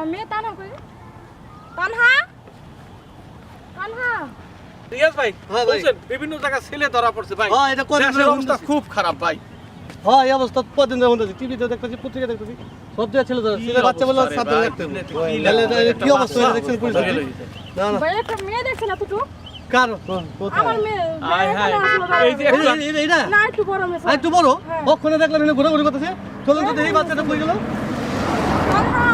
কই? তানহা? তানহা? রিয়াজ ভাই হ্যাঁ ভাই। বলছেন বিভিন্ন জায়গায় ছেলে ধরা পড়ছে ভাই। হ্যাঁ, এটা কদিন দেশের ধরে অবস্থা শুনতেছি। খুব খারাপ ভাই। হ্যাঁ এই অবস্থা কদিন ধরে টিভিতে দেখতেছি পত্রিকা দেখতেছি। সব জায়গায় ছেলে ধরে ছেলে বাচ্চা বলে অবস্থা রে সাবধানে ভাই, রাখতে হবে। কি তাহলে লাগবে? এটা কি একটা অবস্থা? বাচ্চা দেখছেন ধরে পরিস্থিতি লইছে। না না। ভাই একটা মেয়ে দেখছেন এতটুকু? কার? আমার মেয়ে হায়। এই যে এই যে- এই যে- না একটু বড় মেয়ে একটু বড়? হ্যাঁ। ওখানে দেখলাম এনে ঘোরাঘুরি করতেছে? চলুন তো দেখি বাচ্চাটা কই গেল তানহা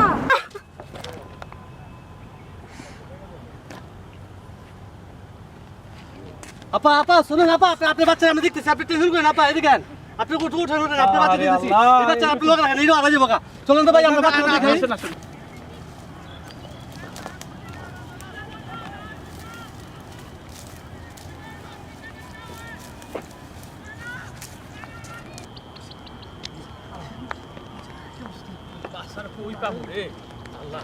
আপা আপা শুনুন আপা আপনি আপনার বাচ্চা আমি দেখতেছি আপনি টেনশন করেন আপা এদিকে। আপনি উঠে উঠেন আপনার বাচ্চা দেখতেছি আল্লাহ। এই বাচ্চা আপনি লোক রাখেন এই চলুন তো ভাই আমরা বাচ্চা? আল্লাহ।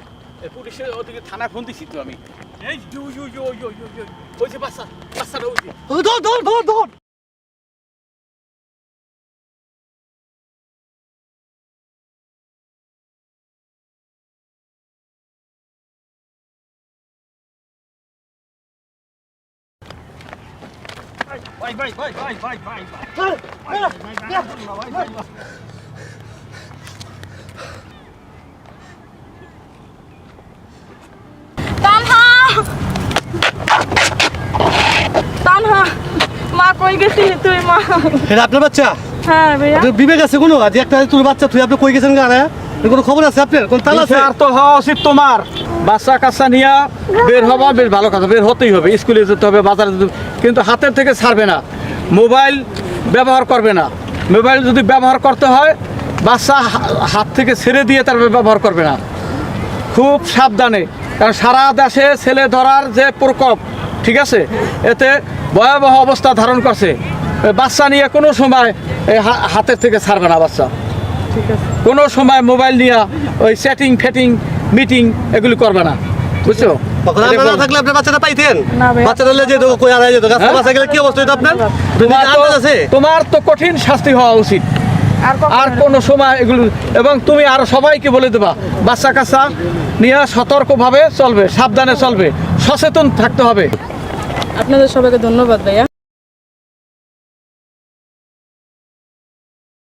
পুলিশের ওদিকে থানায় ফোন দিছি তো আমি এই ইউ ইউ ইউ ইউ ইউ ইউ ওই যে বাচ্চা বাচ্চাটা ওই যে ও, দৌড় দৌড় দৌড় দৌড় ভাই ভাই ভাই ভাই ভাই ভাই তানহা তানহা মা কই গেছিলি তুই মা? এটা আপনার বাচ্চা? হ্যাঁ ভাইয়া। বিবেক আছে কোনো? আজ একটা তোর বাচ্চা তুই আপনি কই গেছেন গানে? কোনো খবর আছে আপনার? কোন তাল আছে? আর তো হওয়া উচিত তোমার। বাচ্চা কাচ্চা নিয়ে বের হবা বেশ ভালো কথা। বের হতেই হবে স্কুলে যেতে হবে বাজারে যেতে কিন্তু হাতের থেকে ছাড়বে না। মোবাইল ব্যবহার করবে না। মোবাইল যদি ব্যবহার করতে হয় বাচ্চা হা- হাত থেকে ছেড়ে দিয়ে তার ব্যবহার করবে না। খুব সাবধানে। কারণ সারা দেশে ছেলে ধরার যে প্রকোপ ঠিক আছে? এতে ভয়াবহ অবস্থা ধারণ করছে। বাচ্চা নিয়ে কোনো সময় হাতের থেকে ছাড়বে না বাচ্চা। কোনো সময় মোবাইল নিয়ে ওই সেটিং ফেটিং মিটিং এগুলি করবে না। বুঝছ? থাকলে আপনার বাচ্চাটা পাইতেন? বাচ্চাটা যেত কই আড়াই যেত গাছটা? গেলে কি অবস্থা আপনার? তোমার তো আন্দাজ আছে? তোমার তো কঠিন শাস্তি হওয়া উচিত। আর কোনো সময় এগুলো এবং তুমি আরও সবাইকে বলে দেবা বাচ্চা কাচ্চা নিয়ে সতর্কভাবে চলবে সাবধানে চলবে সচেতন থাকতে হবে। আপনাদের সবাইকে ধন্যবাদ ভাইয়া।